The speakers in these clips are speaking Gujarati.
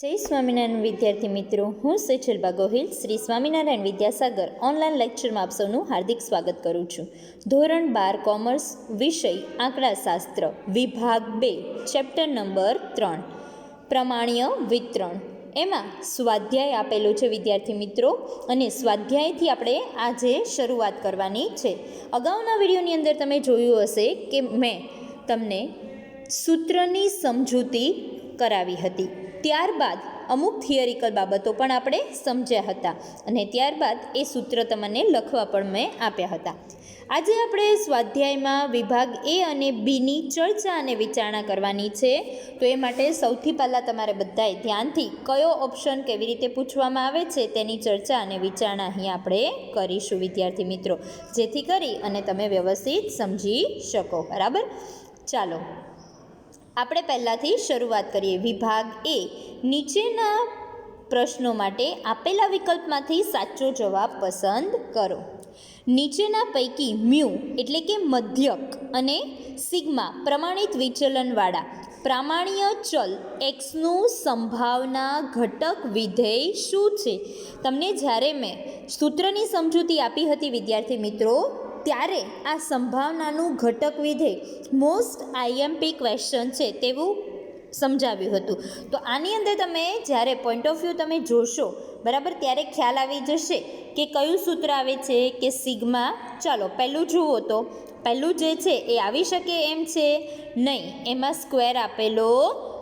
જય સ્વામિનારાયણ, વિદ્યાર્થી મિત્રો. હું સેચલબા ગોહિલ શ્રી સ્વામિનારાયણ વિદ્યાસાગર ઓનલાઈન લેક્ચરમાં આપ સૌનું હાર્દિક સ્વાગત કરું છું. ધોરણ બાર, કોમર્સ, વિષય, આંકડાશાસ્ત્ર, વિભાગ બે, ચેપ્ટર નંબર ત્રણ, પ્રમાણ્ય વિતરણ. એમાં સ્વાધ્યાય આપેલો છે, વિદ્યાર્થી મિત્રો, અને સ્વાધ્યાયથી આપણે આજે શરૂઆત કરવાની છે. અગાઉના વિડીયોની અંદર તમે જોયું હશે કે મેં તમને સૂત્રની સમજૂતી કરાવી હતી. ત્યારબાદ અમુક થિયરિકલ બાબતો પણ આપણે સમજ્યા હતા અને ત્યારબાદ એ સૂત્ર તમને લખવા પણ મેં આપ્યા હતા. આજે આપણે સ્વાધ્યાયમાં વિભાગ એ અને બીની ચર્ચા અને વિચારણા કરવાની છે. તો એ માટે સૌથી પહેલાં તમારે બધાએ ધ્યાનથી કયો ઓપ્શન કેવી રીતે પૂછવામાં આવે છે તેની ચર્ચા અને વિચારણા અહીં આપણે કરીશું, વિદ્યાર્થી મિત્રો. જેથી કરી અને તમે વ્યવસ્થિત સમજી શકો. બરાબર? ચાલો. આપણે પહેલાંથી શરૂઆત કરીએ. વિભાગ એ નીચેના પ્રશ્નો માટે આપેલા વિકલ્પમાંથી સાચો જવાબ પસંદ કરો. નીચેના પૈકી મ્યુ એટલે કે મધ્યક અને સિગ્મા પ્રમાણિત વિચલનવાળા. પ્રામાણ્ય ચલ એક્સનું સંભાવના ઘટક વિધેય શું છે? તમને જ્યારે મેં સૂત્રની સમજૂતી આપી હતી વિદ્યાર્થી મિત્રો ત્યારે આ સંભાવનાનું ઘટક વિધેય મોસ્ટ આઈએમપી ક્વેશ્ચન છે તેવું સમજાવ્યું હતું. તો આની અંદર તમે જ્યારે પોઈન્ટ ઓફ વ્યૂ તમે જોશો, બરાબર, ત્યારે ખ્યાલ આવી જશે કે કયું સૂત્ર આવે છે કે સિગ્મા. ચાલો, પહેલું જુઓ તો. પહેલું જે છે એ આવી શકે એમ છે? નહીં, એમાં સ્ક્વેર આપેલો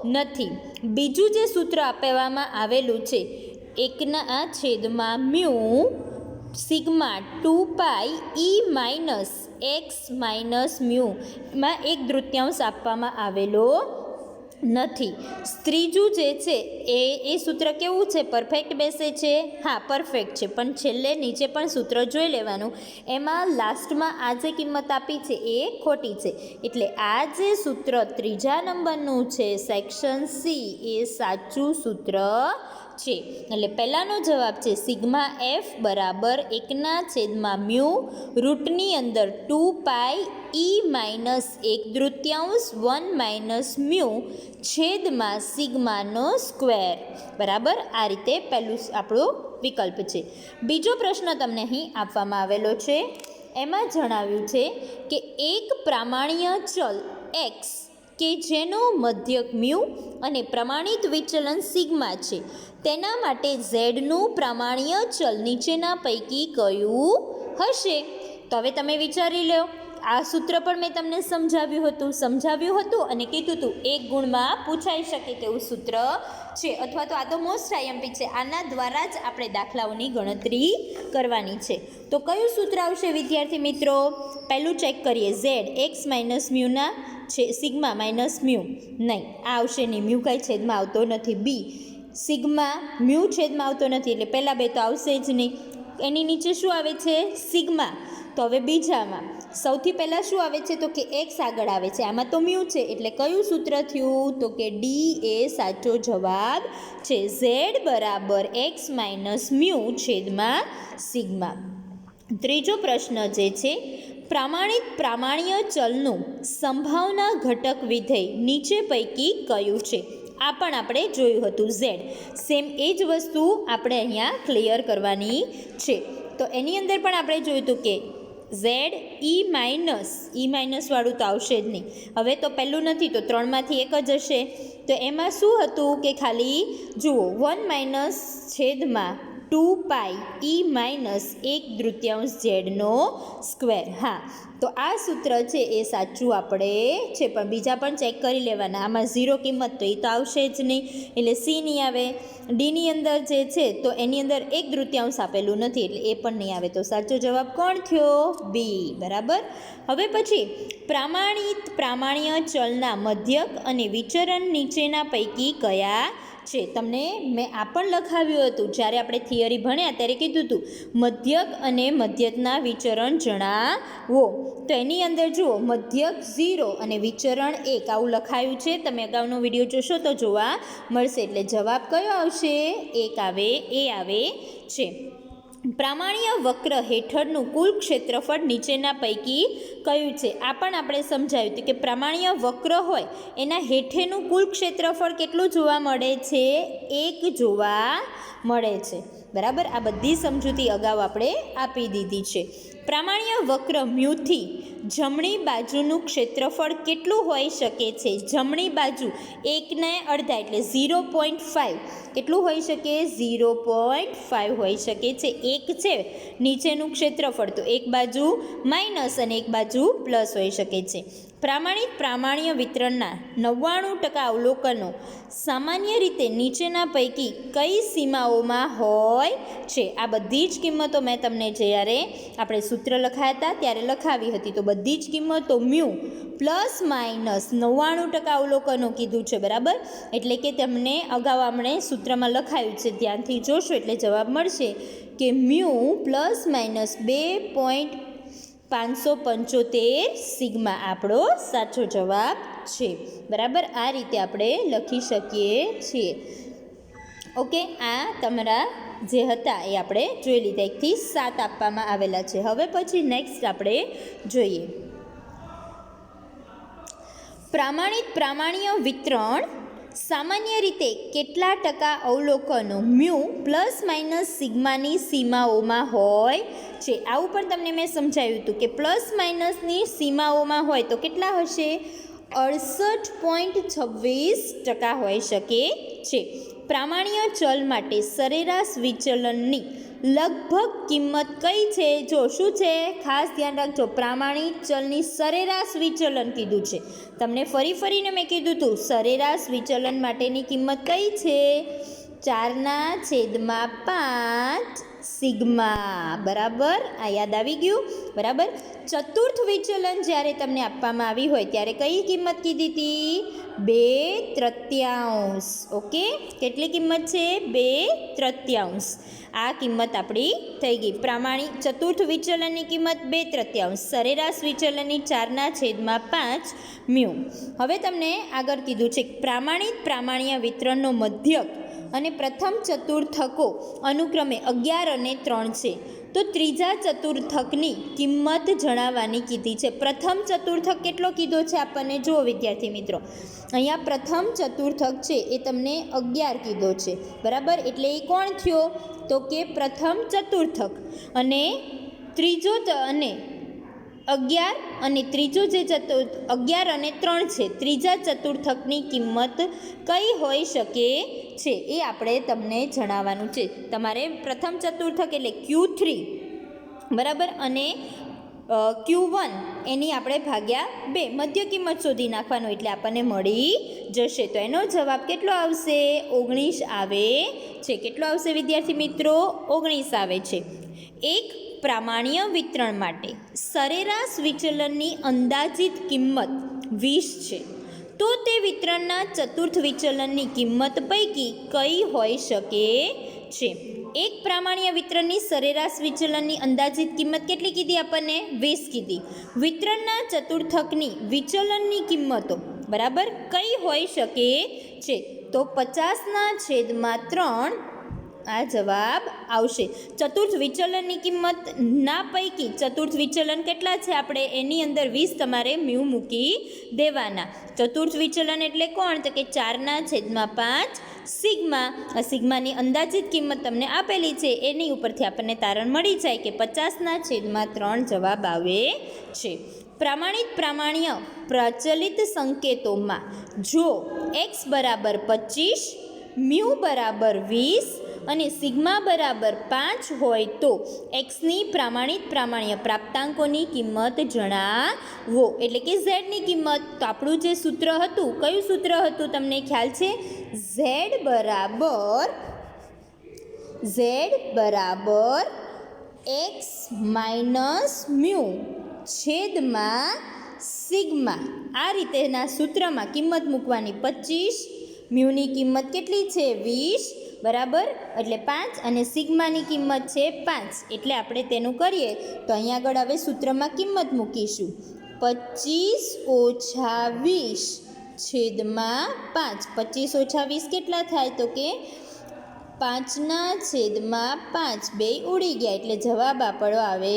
નથી. બીજું જે સૂત્ર આપવામાં આવેલું છે, એકના છેદમાં mu sigma two pi e minus X minus mu માં એક દૃત્યાંશ આપવામાં આવેલો નથી. ત્રીજું જે છે એ એ સૂત્ર કેવું છે? પરફેક્ટ બેસે છે? હા પરફેક્ટ છે. પણ છેલ્લે નીચે પણ સૂત્ર જોઈ લેવાનું. એમાં લાસ્ટમાં આ જે કિંમત આપી છે એ ખોટી છે. એટલે આ જે સૂત્ર ત્રીજા નંબરનું છે સેક્શન સી એ સાચું સૂત્ર છે. એટલે પહેલાંનો જવાબ છે સિગ્મા એફ બરાબર એકના છેદમાં મ્યુ રૂટની અંદર ટુ પાઈ ઈ માઇનસ એક તૃતીયાંશ વન માઇનસ મ્યુ છેદમાં સિગ્માનો સ્ક્વેર. બરાબર? આ રીતે પહેલું આપણો વિકલ્પ છે. બીજો પ્રશ્ન તમને અહીં આપવામાં આવેલો છે. એમાં જણાવ્યું છે કે એક પ્રામાણ્ય ચલ એક્સ કે જેનો મધ્યક મ્યુ અને પ્રમાણિત વિચલન સિગ્મા છે. તેના માટે ઝેડનું પ્રામાણ્ય ચલ નીચેના પૈકી કયું હશે? તો હવે તમે વિચારી લો આ સૂત્ર પણ મેં તમને સમજાવ્યું હતું સમજાવ્યું હતું અને કીધું હતું, એક ગુણમાં પૂછાઈ શકે તેવું સૂત્ર છે. અથવા તો આ તો મોસ્ટ આઈએમપી છે. આના દ્વારા જ આપણે દાખલાઓની ગણતરી કરવાની છે. તો કયું સૂત્ર આવશે વિદ્યાર્થી મિત્રો? પહેલું ચેક કરીએ. ઝેડ એક્સ માઇનસ મ્યુના છે સિગ્મા માઇનસ મ્યુ નહીં, આ આવશે નહીં. મ્યુ કાંઈ છેદમાં આવતો નથી. બી સિગ્મા મ્યુ છેદમાં આવતો નથી. એટલે પહેલાં બે તો આવશે જ નહીં. એની નીચે શું આવે છે? સિગ્મા તો હવે બીજામાં. સૌથી પહેલાં શું આવે છે તો કે એક્સ આગળ આવે છે. આમાં તો મ્યુ છે. એટલે કયું સૂત્ર થયું? તો કે ડી એ સાચો જવાબ છે. ઝેડ બરાબર એક્સ માઇનસ મ્યુ છેદમાં સિગ્મા. ત્રીજો પ્રશ્ન જે છે, પ્રામાણિક પ્રામાણ્ય ચલનું સંભાવના ઘટક વિધેય નીચે પૈકી કયું છે? આ પણ આપણે જોયું હતું ઝેડ. સેમ એ જ વસ્તુ આપણે અહીંયા ક્લિયર કરવાની છે. તો એની અંદર પણ આપણે જોયું હતું કે ઝેડ ઈ માઇનસ, ઈ માઇનસવાળું તો આવશે જ નહીં. હવે તો પહેલું નથી, તો ત્રણમાંથી એક જ હશે. તો એમાં શું હતું કે ખાલી, જુઓ, વન માઇનસ છેદમાં ટુ પાઈ ઈ માઇનસ એક તૃતીયાંશ ઝેડનો સ્ક્વેર. હા, તો આ સૂત્ર છે એ સાચું આપણે છે, પણ બીજા પણ ચેક કરી લેવાના. આમાં ઝીરો કિંમત તો એ તો આવશે જ નહીં. એટલે સી નહીં આવે ડીની અંદર જે છે, તો એની અંદર એક તૃતીયાંશ આપેલું નથી, એટલે એ પણ નહીં આવે. તો સાચો જવાબ કોણ થયો? બી. બરાબર? હવે પછી, પ્રામાણિત પ્રામાણ્ય ચલના મધ્યક અને વિચરણ નીચેના પૈકી કયા છે. તમને મેં આ પણ લખાવ્યું હતું. જ્યારે આપણે થિયરી ભણ્યા ત્યારે કીધું હતું, મધ્યક અને મધ્યકના વિચરણ જણાવો. તો એની અંદર જુઓ, મધ્યક ઝીરો અને વિચરણ એક. આવું લખાયું છે. તમે અગાઉનો વીડિયો જોશો તો જોવા મળશે. એટલે જવાબ કયો આવશે? એક આવે, એ આવે છે. પ્રામાણ્ય વક્ર હેઠળનું કુલ ક્ષેત્રફળ નીચેના પૈકી કયું છે? આ પણ આપણે સમજાવ્યું હતું કે પ્રામાણ્ય વક્ર હોય, એના હેઠેનું કુલ ક્ષેત્રફળ કેટલું જોવા મળે છે? એક જોવા મળે છે. બરાબર? આ બધી સમજૂતી અગાઉ આપણે આપી દીધી છે. પ્રામાણ્ય વક્ર મ્યુથી જમણી બાજુનું ક્ષેત્રફળ કેટલું હોઈ શકે છે? જમણી બાજુ એકને અડધા એટલે ઝીરો પોઈન્ટ ફાઇવ કેટલું હોઈ શકે? ઝીરો પોઈન્ટ ફાઇવ હોઈ શકે છે. એક છે નીચેનું ક્ષેત્રફળ, તો એક બાજુ માઇનસ અને એક બાજુ પ્લસ હોઈ શકે છે. પ્રામાણિક પ્રામાણ્ય વિતરણના નવ્વાણું ટકા અવલોકનો સામાન્ય રીતે નીચેના પૈકી કઈ સીમાઓમાં હોય છે? આ બધી જ કિંમતો મેં તમને જ્યારે આપણે સૂત્ર લખાયા હતા, ત્યારે લખાવી હતી. તો બધી જ કિંમતો મ્યુ પ્લસ માઇનસ નવ્વાણું ટકા અવલોકનો કીધું છે, બરાબર? એટલે કે તમને અગાઉ આપણે સૂત્રમાં લખાયું છે. ધ્યાનથી જોશો એટલે જવાબ મળશે કે મ્યુ પ્લસ માઇનસ બે પોઈન્ટ પાંચસો પંચોતેર સિગ્મા આપણો સાચો જવાબ છે. બરાબર? આ રીતે આપણે લખી શકીએ છીએ. ઓકે, આ તમારા જે હતા એ આપણે જોઈ લીધા. એકથી સાત આપવામાં આવેલા છે. હવે પછી નેક્સ્ટ આપણે જોઈએ. પ્રામાણિક પ્રામાણ્ય વિતરણ સામાન્ય રીતે કેટલા ટકા અવલોકનો મ્યુ પ્લસ માઇનસ સિગ્માની સીમાઓમાં હોય છે? આવું પણ તમને મેં સમજાવ્યું હતું કે પ્લસ માઇનસની સીમાઓમાં હોય તો કેટલા હશે? અડસઠ પોઈન્ટ છવ્વીસ ટકા હોઈ શકે છે. પ્રામાણ્ય ચલ માટે સરેરાશ વિચલનની લગભગ કિંમત કઈ છે? જો શું છે? ખાસ ધ્યાન રાખજો, પ્રામાણિક ચલની સરેરાશ વિચલન કીધું છે. તમને ફરી ફરીને મેં કીધું હતું સરેરાશ વિચલન માટેની કિંમત કઈ છે? ચારના છેદમાં પાંચ સિગ્મા. બરાબર? આ યાદ આવી ગયું? બરાબર? ચતુર્થ વિચલન જ્યારે તમને આપવામાં આવી હોય ત્યારે કઈ કિંમત કીધી હતી? બે તૃત્યાંશ. ઓકે? કેટલી કિંમત છે? બે તૃત્યાંશ. આ કિંમત આપણી થઈ ગઈ. પ્રામાણિક ચતુર્થ વિચલનની કિંમત બે તૃત્યાંશ. સરેરાશ વિચલનની ચારના છેદમાં પાંચ મ્યુ. હવે તમને આગળ કીધું છે પ્રામાણિક પ્રામાણ્ય વિતરણનો મધ્યક અને પ્રથમ ચતુર્થકો અનુક્રમે અગિયાર અને ત્રણ છે. તો ત્રીજા ચતુર્થકની કિંમત જણાવવાની કીધી છે. પ્રથમ ચતુર્થક કેટલો કીધો છે આપણને? જુઓ વિદ્યાર્થી મિત્રો. અહીંયા પ્રથમ ચતુર્થક છે એ તમને અગિયાર કીધો છે. બરાબર? એટલે એ કોણ થયો? તો કે પ્રથમ ચતુર્થક. અને ત્રીજો અને અગિયાર અને ત્રીજો જે ચતુર અગિયાર અને ત્રણ છે, ત્રીજા ચતુર્થકની કિંમત કઈ હોઈ શકે છે એ આપણે તમને જણાવવાનું છે. તમારે પ્રથમ ચતુર્થક એટલે ક્યુ થ્રી, બરાબર? અને ક્યુ વન એની આપણે ભાગ્યા બે, મધ્ય કિંમત શોધી નાખવાનું એટલે આપણને મળી જશે. તો એનો જવાબ કેટલો આવશે? ઓગણીસ આવે છે. કેટલો આવશે વિદ્યાર્થી મિત્રો? ઓગણીસ આવે છે. એક પ્રામાણ્ય વિતરણ માટે સરેરાશ વિચલનની અંદાજિત કિંમત વીસ છે. તો તે વિતરણના ચતુર્થ વિચલનની કિંમત પૈકી કઈ હોઈ શકે છે? એક પ્રામાણ્ય વિતરણની સરેરાશ વિચલનની અંદાજિત કિંમત કેટલી કીધી આપણને? વીસ કીધી. વિતરણના ચતુર્થકની વિચલનની કિંમતો, બરાબર, કઈ હોઈ શકે છે? તો પચાસના છેદમાં ત્રણ આ જવાબ આવશે. ચતુર્થ વિચલનની કિંમત ના પૈકી ચતુર્થ વિચલન કેટલા છે આપણે? એની અંદર વીસ તમારે મ્યુ મૂકી દેવાના. ચતુર્થ વિચલન એટલે કોણ? તો કે ચારના છેદમાં પાંચ સિગ્મા. સિગ્માની અંદાજિત કિંમત તમને આપેલી છે. એની ઉપરથી આપણને તારણ મળી જાય કે પચાસના છેદમાં ત્રણ જવાબ આવે છે. પ્રામાણિક પ્રામાણ્ય પ્રચલિત સંકેતોમાં જો એક્સ બરાબર પચીસ, મ્યુ બરાબર વીસ અને સિગ્મા બરાબર પાંચ હોય તો એક્સની પ્રામાણિક પ્રામાણ્ય પ્રાપ્તાંકોની કિંમત જણાવો. એટલે કે ઝેડની કિંમત. તો આપણું જે સૂત્ર હતું, કયું સૂત્ર હતું તમને ખ્યાલ છે? ઝેડ બરાબર ઝેડ બરાબર એક્સ માઇનસ મ્યુ છેદમાં સિગ્મા. આ રીતેના સૂત્રમાં કિંમત મૂકવાની પચીસ મ્યુની કિંમત કેટલી છે? વીસ, બરાબર? એટલે પાંચ અને સિગ્માની કિંમત છે પાંચ. એટલે આપણે તેનું કરીએ તો અહીંયા આગળ હવે સૂત્રમાં કિંમત મૂકીશું. પચીસ ઓછા વીસ છેદમાં પાંચ. પચીસ ઓછા વીસ કેટલા થાય તો કે પાંચના છેદમાં પાંચ. બે ઉડી ગયા એટલે જવાબ આપણો આવે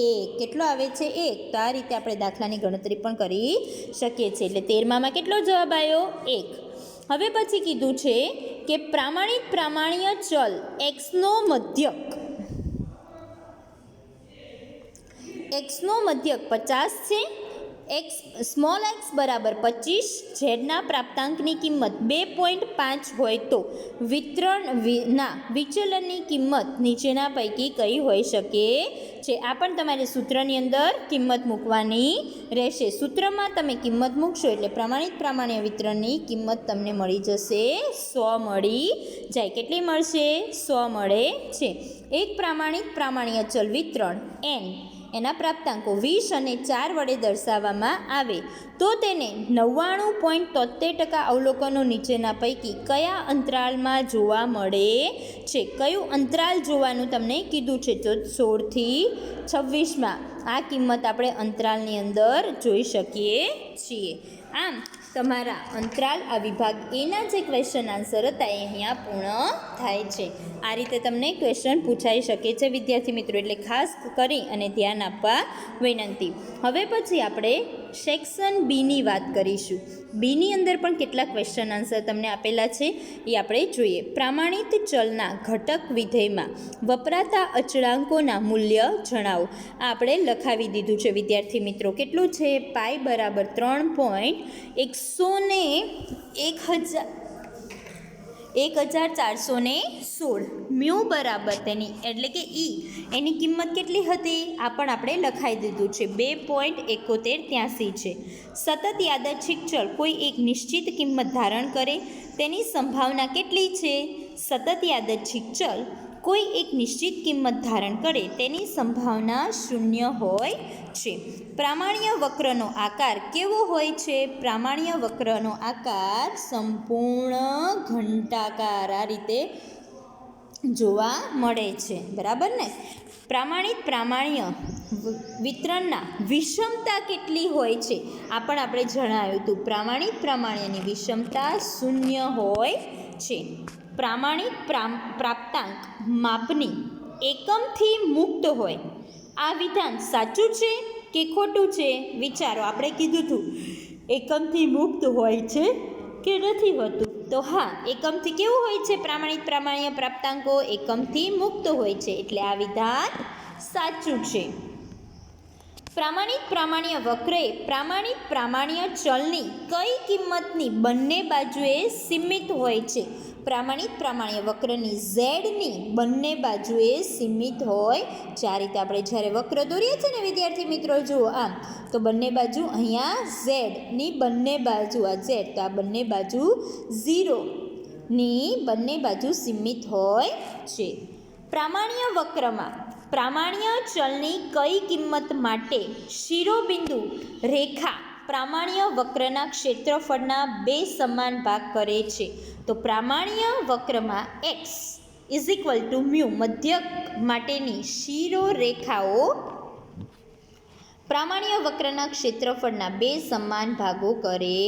એક. કેટલો આવે છે? એક. તો આ રીતે આપણે દાખલાની ગણતરી પણ કરી શકીએ છીએ. એટલે તેરમામાં કેટલો જવાબ આવ્યો? એક. હવે પછી કીધું છે કે પ્રામાણિક પ્રામાણ્ય ચલ એક્સનો મધ્યક. એક્સનો મધ્યક પચાસ છે. એક્સ સ્મોલ એક્સ બરાબર પચીસ ઝેડના પ્રાપ્તાંકની કિંમત બે પોઈન્ટ પાંચ હોય તો વિતરણ ના, વિચલનની કિંમત નીચેના પૈકી કઈ હોઈ શકે છે? આ પણ તમારે સૂત્રની અંદર કિંમત મૂકવાની રહેશે. સૂત્રમાં તમે કિંમત મૂકશો એટલે પ્રમાણિત પ્રમાણે વિતરણની કિંમત તમને મળી જશે. સો મળી જાય. કેટલી મળશે? સો મળે છે. એક પ્રામાણિક પ્રામાણ્ય ચલ વિતરણ એન એના પ્રાપ્તાંકો વીસ અને ચાર વડે દર્શાવવામાં આવે. તો તેને નવ્વાણું પોઈન્ટ તોતેર ટકા અવલોકનો નીચેના પૈકી કયા અંતરાલમાં જોવા મળે છે? કયું અંતરાલ જોવાનું તમને કીધું છે? તો સોળથી છવ્વીસમાં આ કિંમત આપણે અંતરાલની અંદર જોઈ શકીએ છીએ. આમ તમારા અંતરાલ આ વિભાગ એના જે ક્વેશ્ચન આન્સર હતા એ અહીંયા પૂર્ણ થાય છે. આ રીતે તમને ક્વેશ્ચન પૂછાઈ શકે છે, વિદ્યાર્થી મિત્રો. એટલે ખાસ કરી અને ધ્યાન આપવા વિનંતી. હવે પછી આપણે સેક્શન બીની વાત કરીશું. બીની અંદર પણ કેટલા ક્વેશ્ચન આન્સર તમને આપેલા છે, એ આપણે જોઈએ. પ્રામાણિત ચલના ઘટક વિધેયમાં વપરાતા અચળાંકોના મૂલ્ય જણાવો. આ આપણે લખાવી દીધું છે, વિદ્યાર્થી મિત્રો. કેટલું છે? પાય બરાબર ત્રણ પોઈન્ટ એકસો ને એક હજાર એક હજાર ચારસો ને સોળ. મ્યુ બરાબર તેની એટલે કે ઈ. એની કિંમત કેટલી હતી? આ પણ આપણે લખાઈ દીધું છે. બે પોઈન્ટ એકોતેર ત્યાંસી છે. સતત યાદચ્છિક ચલ, કોઈ એક નિશ્ચિત કિંમત ધારણ કરે, તેની સંભાવના કેટલી છે? સતત યાદચ્છિક ચલ કોઈ એક નિશ્ચિત કિંમત ધારણ કરે તેની સંભાવના શૂન્ય હોય છે. પ્રામાણ્ય વક્રનો આકાર કેવો હોય છે? પ્રામાણ્ય વક્રનો આકાર સંપૂર્ણ ઘંટાકાર આ રીતે જોવા મળે છે. બરાબર ને? પ્રામાણિક પ્રામાણ્ય વિતરણના વિષમતા કેટલી હોય છે? આ પણ આપણે જણાવ્યું હતું. પ્રામાણિક પ્રામાણ્યની વિષમતા શૂન્ય હોય છે. પ્રામાણિક પ્રામ, પ્રાપ્તાંક માપની એકમથી મુક્ત હોય. આ વિધાન સાચું છે કે ખોટું છે? વિચારો, આપણે કીધું હતું એકમથી મુક્ત હોય છે કે નથી હોતું? તો હા, એકમથી કેવું હોય છે? પ્રામાણિક પ્રામાણ્ય પ્રાપ્તાંકો એકમથી મુક્ત હોય છે. એટલે આ વિધાન સાચું છે. પ્રામાણિક પ્રામાણ્ય વક્રે પ્રામાણિક પ્રામાણ્ય ચલની કઈ કિંમતની બંને બાજુએ સીમિત હોય છે? પ્રામાણિક પ્રામાણ્ય વક્રની ઝેડની બંને બાજુએ સીમિત હોય. જે આ રીતે આપણે જ્યારે વક્ર દોરીએ છીએ ને, વિદ્યાર્થી મિત્રો, જુઓ આમ, તો બંને બાજુ અહીંયા ઝેડની બંને બાજુ, આ ઝેડ, તો આ બંને બાજુ ઝીરોની બંને બાજુ સીમિત હોય છે. પ્રામાણ્ય વક્રમાં પ્રામાણ્ય ચલની કઈ કિંમત માટે શિરોબિંદુ રેખા પ્રામાણ્ય વક્રના ક્ષેત્રફળના બે સમાન ભાગ કરે છે? તો પ્રામાણ્ય વક્રમાં X is equal to mu મધ્યક માટેની શિરોરેખાઓ પ્રામાણ્ય વક્રના ક્ષેત્રફળના બે સમાન ભાગો કરે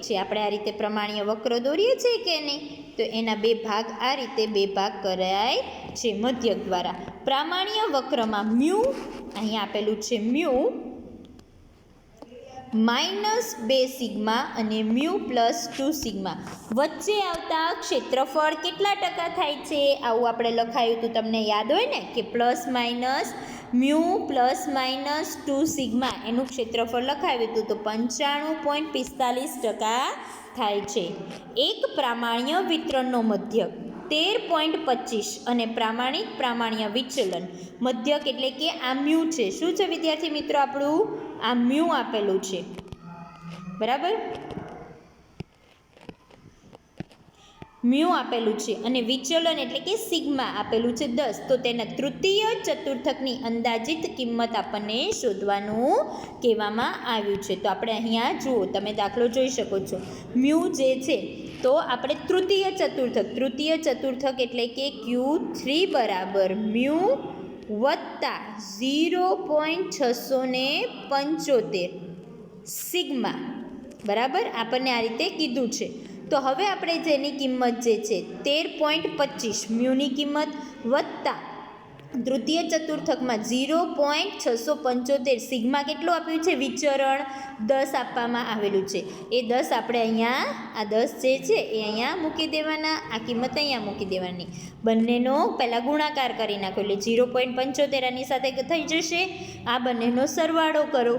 છે. આપણે આ રીતે પ્રમાણ્ય વક્ર દોરીએ છીએ કે નહીં? તો એના બે ભાગ આ રીતે બે ભાગ કરાય છે મધ્યક દ્વારા. પ્રામાણ્ય વક્રમાં મ્યુ અહીંયા આપેલું છે મ્યુ માઇનસ બે સિગ્મા અને મ્યુ પ્લસ ટુ સિગ્મા. વચ્ચે આવતા ક્ષેત્રફળ કેટલા ટકા થાય છે? આવું આપણે લખાયું હતું, તમને યાદ હોય ને? કે plus minus mu plus minus two sigma. એનું ક્ષેત્રફળ લખાવ્યું હતું, તો પંચાણું પોઈન્ટ પિસ્તાલીસ ટકા થાય છે. એક પ્રામાણ્ય વિતરણનો મધ્યક તેર પોઈન્ટ પચીસ અને પ્રામાણિક પ્રામાણ્ય વિચલન. મધ્યક એટલે કે આ મ્યુ છે. શું છે વિદ્યાર્થી મિત્રો આપણું? આ મ્યુ આપેલું છે. બરાબર? મ્યુ આપેલું છે અને વિચલન એટલે કે સિગ્મા આપેલું છે દસ. તો તેના તૃતીય ચતુર્થકની અંદાજિત કિંમત આપણને શોધવાનું કહેવામાં આવ્યું છે. તો આપણે અહીંયા જુઓ, તમે દાખલો જોઈ શકો છો. મ્યુ જે છે, તો આપણે તૃતીય ચતુર્થક તૃતીય ચતુર્થક એટલે કે ક્યુ થ્રી બરાબર મ્યુ વત્તા ઝીરો પોઈન્ટ છસો ને પંચોતેર સિગ્મા. બરાબર? આપણને આ રીતે કીધું છે. તો હવે આપણે જેની કિંમત જે છે, તેર પોઈન્ટ પચીસ. મ્યુની કિંમત વત્તા તૃતીય ચતુર્થકમાં ઝીરો પોઈન્ટ છસો પંચોતેર સિગ્મા કેટલું આપ્યું છે? વિચરણ. દસ આપવામાં આવેલું છે. એ દસ આપણે અહીંયા, આ દસ જે છે એ અહીંયા મૂકી દેવાના, આ કિંમત અહીંયા મૂકી દેવાની. બંનેનો પહેલાં ગુણાકાર કરી નાખો, એટલે ઝીરો પોઈન્ટ પંચોતેર આની સાથે થઈ જશે. આ બંનેનો સરવાળો કરો.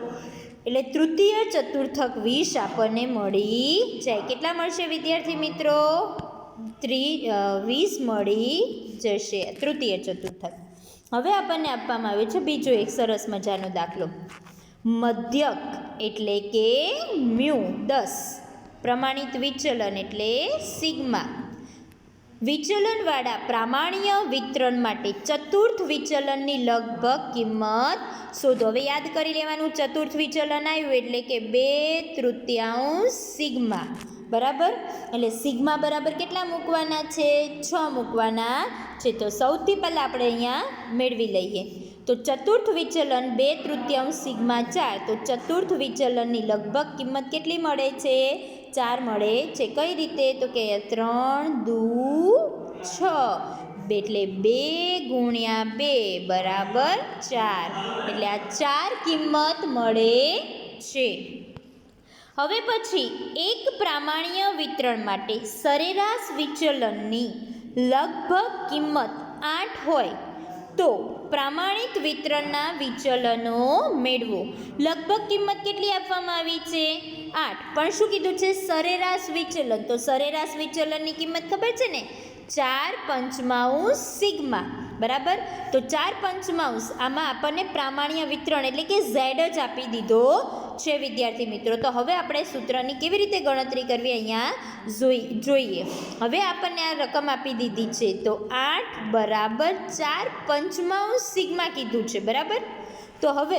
એટલે તૃતીય ચતુર્થક વીસ આપણને મળી જાય. કેટલા મળશે વિદ્યાર્થી મિત્રો? ત્રી વીસ મળી જશે. તૃતીય ચતુર્થક. હવે આપણને આપવામાં આવે છે બીજો એક સરસ મજાનો દાખલો. મધ્યક એટલે કે મ્યુ, દસ. પ્રમાણિત વિચલન એટલે સિગ્મા. વિચલનવાળા પ્રામાણ્ય વિતરણ માટે ચતુર્થ વિચલનની લગભગ કિંમત શોધો. હવે યાદ કરી લેવાનું, ચતુર્થ વિચલન આવ્યું એટલે કે બે તૃતીયાંશ સિગ્મા. બરાબર? એટલે સિગ્મા બરાબર કેટલા મૂકવાના છે? છ મૂકવાના છે. તો સૌથી પહેલાં આપણે અહીંયા મેળવી લઈએ. તો ચતુર્થ વિચલન બે તૃતીયાંશ સિગ્મા ચાર. તો ચતુર્થ વિચલનની લગભગ કિંમત કેટલી મળે છે? ચાર મળે છે. કઈ રીતે? તો કે ત્રણ દુ છ. એટલે બે ગુણ્યા બે બરાબર ચાર. એટલે આ ચાર કિંમત મળે છે. હવે પછી એક પ્રામાણ્ય વિતરણ માટે સરેરાશ વિચલનની લગભગ કિંમત આઠ હોય તો પ્રામાણિક વિતરણના વિચલનો મેળવો. લગભગ કિંમત કેટલી આપવામાં આવી છે? આઠ. પણ શું કીધું છે? સરેરાશ વિચલન. તો સરેરાશ વિચલનની કિંમત ખબર છે ને? ચાર પંચમાંશ સિગ્મા. બરાબર? તો ચાર પંચમાંશ આમાં આપણને પ્રામાણ્ય વિતરણ એટલે કે ઝેડ જ આપી દીધો છે, વિદ્યાર્થી મિત્રો. તો હવે આપણે સૂત્રની કેવી રીતે ગણતરી કરવી અહીંયા જોઈ, જોઈએ. હવે આપણને આ રકમ આપી દીધી છે. તો આઠ બરાબર ચાર પંચમાંશ સિગ્મા કીધું છે, બરાબર? તો હવે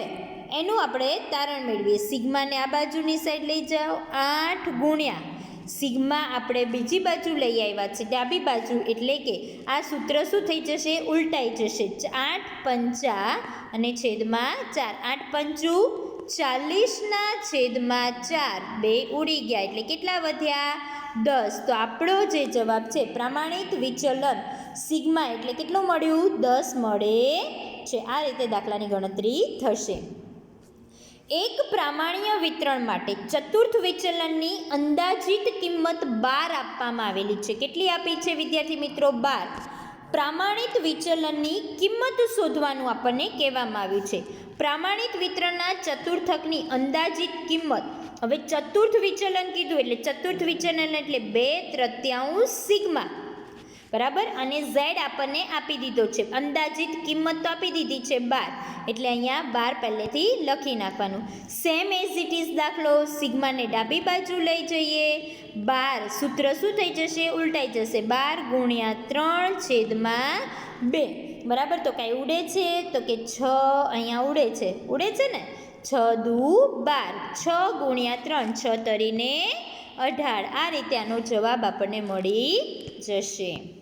એનું આપણે તારણ મેળવીએ. સિગ્માને આ બાજુની સાઈડ લઈ જાઓ. આઠ ગુણ્યા સિગ્મા આપણે બીજી બાજુ લઈ આવ્યા છે. ડાબી બાજુ એટલે કે આ સૂત્ર શું થઈ જશે? ઉલટાઈ જશે. આઠ પંચા અને છેદમાં ચાર. આઠ પંચું ચાલીસના છેદમાં ચાર. બે ઉડી ગયા. એટલે કેટલા વધ્યા? દસ. તો આપણો જે જવાબ છે, પ્રમાણિત વિચલન સિગ્મા એટલે કેટલું મળ્યું? દસ મળે છે. આ રીતે દાખલાની ગણતરી થશે. એક પ્રામાણ્ય વિતરણ માટે ચતુર્થ વિચલનની અંદાજિત કિંમત બાર આપવામાં આવેલી છે. કેટલી આપી છે વિદ્યાર્થી મિત્રો? બાર. પ્રામાણિત વિચલનની કિંમત શોધવાનું આપણને કહેવામાં આવ્યું છે. પ્રામાણિત વિતરણના ચતુર્થકની અંદાજિત કિંમત. હવે ચતુર્થ વિચલન કીધું એટલે ચતુર્થ વિચલન એટલે બે તૃત્યાંશ સિગ્મા. બરાબર? અને ઝેડ આપણને આપી દીધો છે. અંદાજિત કિંમત તો આપી દીધી છે બાર. એટલે અહીંયા બાર પહેલેથી લખી નાખવાનું. સેમ એઝ ઇટ ઇઝ દાખલો. સિગ્માને ડાબી બાજુ લઈ જઈએ. બાર સૂત્ર શું થઈ જશે? ઉલટાઈ જશે. બાર ગુણ્યા ત્રણ છેદમાં બે. બરાબર? તો કાંઈ ઉડે છે? તો કે છ અહીંયા ઉડે છે. ઉડે છે ને? છ દુ બાર. છ ગુણ્યા ત્રણ. છ તરીને અઢાર. આ રીતે આનો જવાબ આપણને મળી જશે.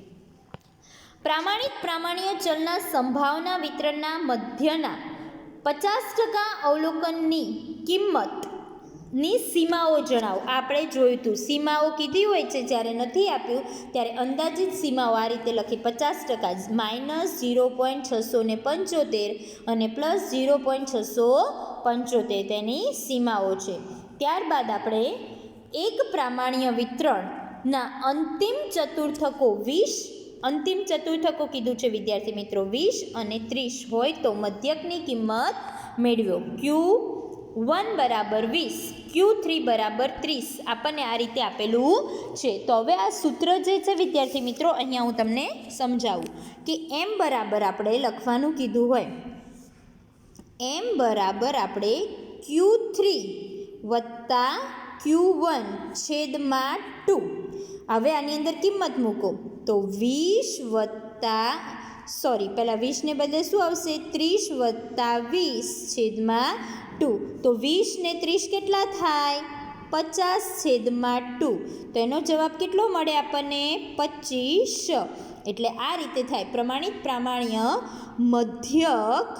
પ્રામાણિક પ્રામાણ્ય ચલના સંભાવના વિતરણના મધ્યના પચાસ ટકા અવલોકનની કિંમતની સીમાઓ જણાવો. આપણે જોયું હતું. સીમાઓ કીધી હોય છે, જ્યારે નથી આપ્યું, ત્યારે અંદાજિત સીમાઓ આ રીતે લખી. પચાસ ટકા માઇનસ ઝીરો પોઈન્ટ છસો ને પંચોતેર અને પ્લસ ઝીરો પોઈન્ટ છસો પંચોતેર તેની સીમાઓ છે. ત્યારબાદ આપણે એક પ્રામાણ્ય વિતરણના અંતિમ ચતુર્થકો વીસ અંતિમ ચતુર્થકો કીધું છે વિદ્યાર્થી મિત્રો, વીસ અને ત્રીસ હોય તો મધ્યકની કિંમત મેળવ્યો ક્યુ વન બરાબર વીસ ક્યુ થ્રી બરાબર ત્રીસ, આપણને આ રીતે આપેલું છે. તો હવે આ સૂત્ર જે છે વિદ્યાર્થી મિત્રો, અહીંયા હું તમને સમજાવું કે એમ બરાબર આપણે લખવાનું કીધું હોય. એમ બરાબર આપણે ક્યુ થ્રી વત્તા ક્યુ વન છેદમાં ટુ હવે આની અંદર કિંમત મૂકો. તો વીસ વત્તા સોરી પહેલાં વીસને બદલે શું આવશે? ત્રીસ વત્તા વીસ છેદમાં ટુ. તો વીસ ને ત્રીસ કેટલા થાય? પચાસ છેદમાં ટુ. તો એનો જવાબ કેટલો મળે આપણને? પચીસ. એટલે આ રીતે થાય. પ્રમાણિત પ્રામાણ્ય મધ્યક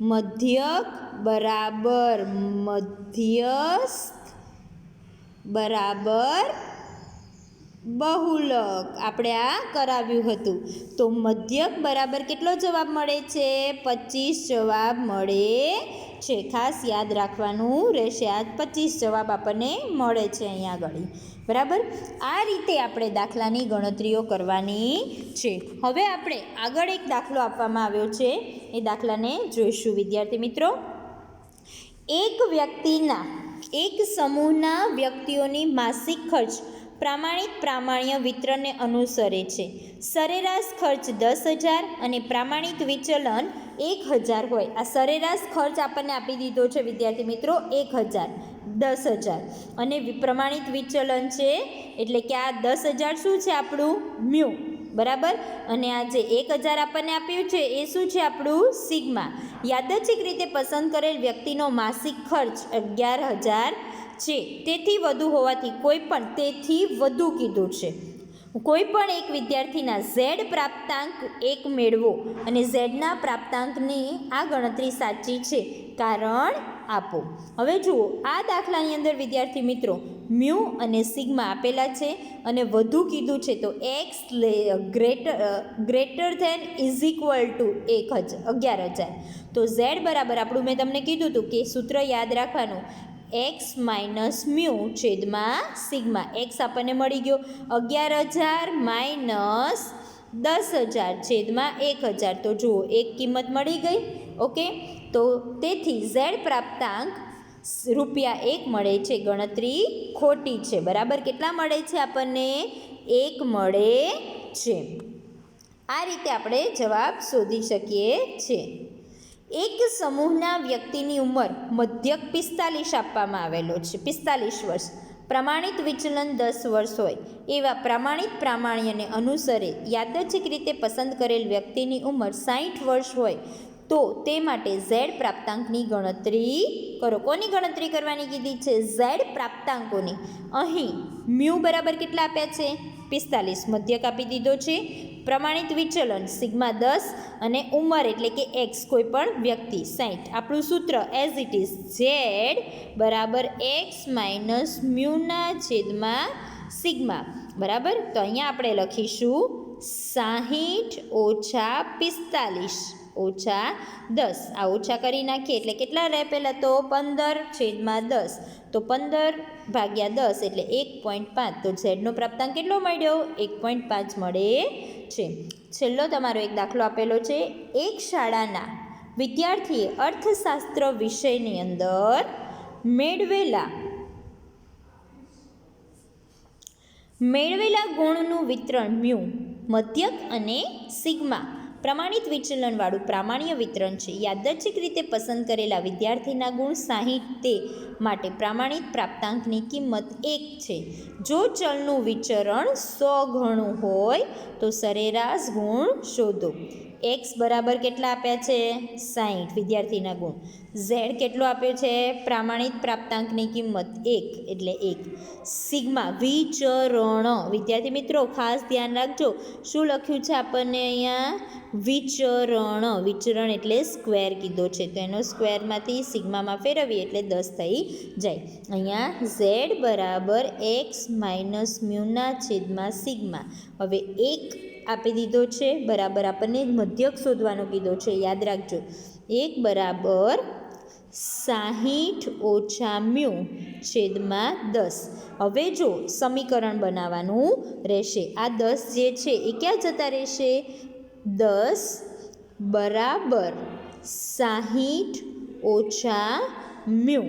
મધ્યક બરાબર મધ્યસ્થ, બરાબર બહુલક આપણે આ કરાવ્યું હતું. તો મધ્યક બરાબર કેટલો જવાબ મળે છે? પચીસ જવાબ મળે છે. ખાસ યાદ રાખવાનું રહેશે. આ પચીસ જવાબ આપણને મળે છે અહીંયા આગળ. બરાબર? આ રીતે આપણે દાખલાની ગણતરીઓ કરવાની છે. હવે આપણે આગળ એક દાખલો આપવામાં આવ્યો છે. એ દાખલાને જોઈશું, વિદ્યાર્થી મિત્રો. એક વ્યક્તિના, એક સમૂહના વ્યક્તિઓની માસિક ખર્ચ પ્રામાણિક પ્રામાણ્ય વિતરણને અનુસરે છે. સરેરાશ ખર્ચ દસ હજાર અને પ્રામાણિક વિચલન એક હજાર હોય. આ સરેરાશ ખર્ચ આપણને આપી દીધો છે, વિદ્યાર્થી મિત્રો, એક હજાર, દસ હજાર. અને પ્રમાણિત વિચલન છે એટલે કે આ દસ હજાર શું છે આપણું? મ્યુ. બરાબર? અને આ જે એક હજાર આપણને આપ્યું છે, એ શું છે આપણું? સિગ્મા. યાદચ્છિક રીતે પસંદ કરેલ વ્યક્તિનો માસિક ખર્ચ અગિયાર હજાર છે. તેથી વધુ હોવાથી કોઈ પણ તેથી વધુ કીધું છે. કોઈ પણ એક વિદ્યાર્થીના ઝેડ પ્રાપ્તાંક એક મેળવો અને ઝેડના પ્રાપ્તાંકની આ ગણતરી સાચી છે. કારણ આપો. હવે જુઓ, આ દાખલાની અંદર વિદ્યાર્થી મિત્રો, મ્યુ અને સિગ્મા આપેલા છે અને વધુ કીધું છે તો X greater greater than is equal to એક હજાર અગિયાર હજાર. તો ઝેડ બરાબર આપણું મેં તમને કીધું હતું કે સૂત્ર યાદ રાખવાનું. એક્સ માઇનસ મ્યુ છેદમાં સિગ્મા. એક્સ આપણને મળી ગયો અગિયાર હજાર માઇનસ દસ હજાર છેદમાં એક હજાર. તો જુઓ, એક કિંમત મળી ગઈ, ઓકે? તો તેથી ઝેડ પ્રાપ્તાંક રૂપિયા એક મળે છે, ગણતરી ખોટી છે. બરાબર? કેટલા મળે છે આપણને? એક મળે છે. આ રીતે આપણે જવાબ શોધી શકીએ છીએ. એક સમૂહના વ્યક્તિની ઉંમર મધ્યક પિસ્તાલીસ આપવામાં આવેલો છે. પિસ્તાલીસ વર્ષ. પ્રમાણિત વિચલન દસ વર્ષ હોય. એવા પ્રમાણિત પ્રામાણ્યને અનુસરે યાદચ્છિક રીતે પસંદ કરેલ વ્યક્તિની ઉંમર સાઠ વર્ષ હોય તો તે માટે ઝેડ પ્રાપ્તાંકની ગણતરી કરો. કોની ગણતરી કરવાની કીધી છે? ઝેડ પ્રાપ્તાંકોની. અહીં મ્યુ બરાબર કેટલા આપ્યા છે? પિસ્તાલીસ. મધ્યક આપી દીધો છે. પ્રમાણિત વિચલન, સિગ્મા દસ અને ઉંમર એટલે કે એક્સ કોઈ પણ વ્યક્તિ સાઠ આપણું સૂત્ર એઝ ઇટ ઇઝ ઝેડ બરાબર એક્સ માઇનસ મ્યુના છેદમાં સિગ્મા. બરાબર? તો અહીંયા આપણે લખીશું સાહીઠ ઓછા પિસ્તાલીસ. ઓછા દસ. આ ઓછા કરી નાખીએ એટલે કેટલા રહે પહેલાં તો પંદર છેદમાં દસ. તો પંદર ભાગ્યા દસ એટલે એક પોઈન્ટ પાંચ. તો ઝેડનો પ્રાપ્તાંક કેટલો મળ્યો? એક પોઈન્ટ પાંચ મળે છે. છેલ્લો તમારો એક દાખલો આપેલો છે. એક શાળાના વિદ્યાર્થીએ અર્થશાસ્ત્ર વિષયની અંદર મેળવેલા મેળવેલા ગુણનું વિતરણ મ્યુ મધ્યક અને સિગ્મા. પ્રમાણિત વિચલનવાળું પ્રામાણ્ય વિતરણ છે. યાદચ્છિક રીતે પસંદ કરેલા વિદ્યાર્થીના ગુણ સાહીઠ તે માટે પ્રામાણિત પ્રાપ્તાંકની કિંમત એક છે. જો ચલનું વિચરણ સો ગણું હોય તો સરેરાશ ગુણ શોધો. એક્સ બરાબર કેટલા આપ્યા છે? સાહીઠ વિદ્યાર્થીના ગુણ. ઝેડ કેટલો આપ્યો છે? પ્રામાણિક પ્રાપ્તાંકની કિંમત એક, એટલે એક. સિગ્મા વિચરણ. વિદ્યાર્થી મિત્રો, ખાસ ધ્યાન રાખજો. શું લખ્યું છે આપણને અહીંયા? વિચરણ. વિચરણ એટલે સ્ક્વેર કીધો છે. તો એનો સ્ક્વેરમાંથી સિગ્મામાં ફેરવીએ એટલે દસ થઈ જાય. અહીંયા ઝેડ બરાબર એક્સ માઇનસ મ્યુના છેદમાં સિગ્મા. હવે એક આપી દીધો છે. બરાબર આપણને મધ્યક શોધવાનો કીધો છે. યાદ રાખજો. એક બરાબર સાહીઠ ઓછા મ્યુ છેદમાં દસ. હવે જો સમીકરણ બનાવવાનું રહેશે. આ દસ જે છે એ ક્યાં જતા રહેશે? દસ બરાબર સાહીઠ ઓછા મ્યુ.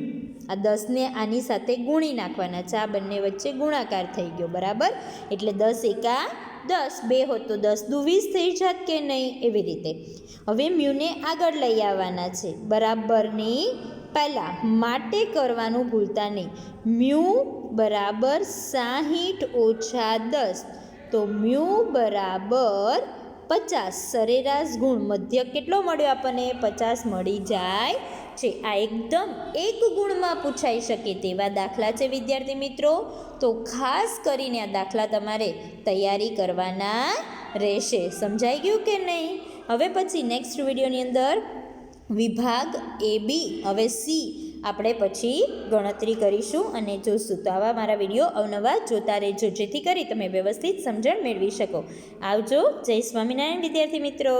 આ દસને આની સાથે ગુણી નાખવાના છે. આ બંને વચ્ચે ગુણાકાર થઈ ગયો. બરાબર? એટલે દસ એકા દસ, બે હોત દસ દુ વીસ થઈ જાત કે નહીં એવી રીતે. હવે મ્યુને આગળ લઈ આવવાના છે. બરાબરની પહેલાં માટે કરવાનું ભૂલતા નહીં. મ્યુ બરાબર સાહીઠ ઓછા દસ. તો મ્યુ બરાબર પચાસ. સરેરાશ ગુણ. મધ્ય કેટલો મળ્યો આપણને? પચાસ મળી જાય છે. આ એકદમ એક ગુણમાં પૂછાઈ શકે તેવા દાખલા છે, વિદ્યાર્થી મિત્રો. તો ખાસ કરીને આ દાખલા તમારે તૈયારી કરવાના રહેશે. સમજાઈ ગયું કે નહીં? હવે પછી નેક્સ્ટ વિડીયોની અંદર વિભાગ એ બી, હવે સી આપણે પછી ગણતરી કરીશું અને જોશું તો આવા મારા વીડિયો અવનવા જોતા રહેજો, જેથી કરી તમે વ્યવસ્થિત સમજણ મેળવી શકો. આવજો. જય સ્વામિનારાયણ, વિદ્યાર્થી મિત્રો.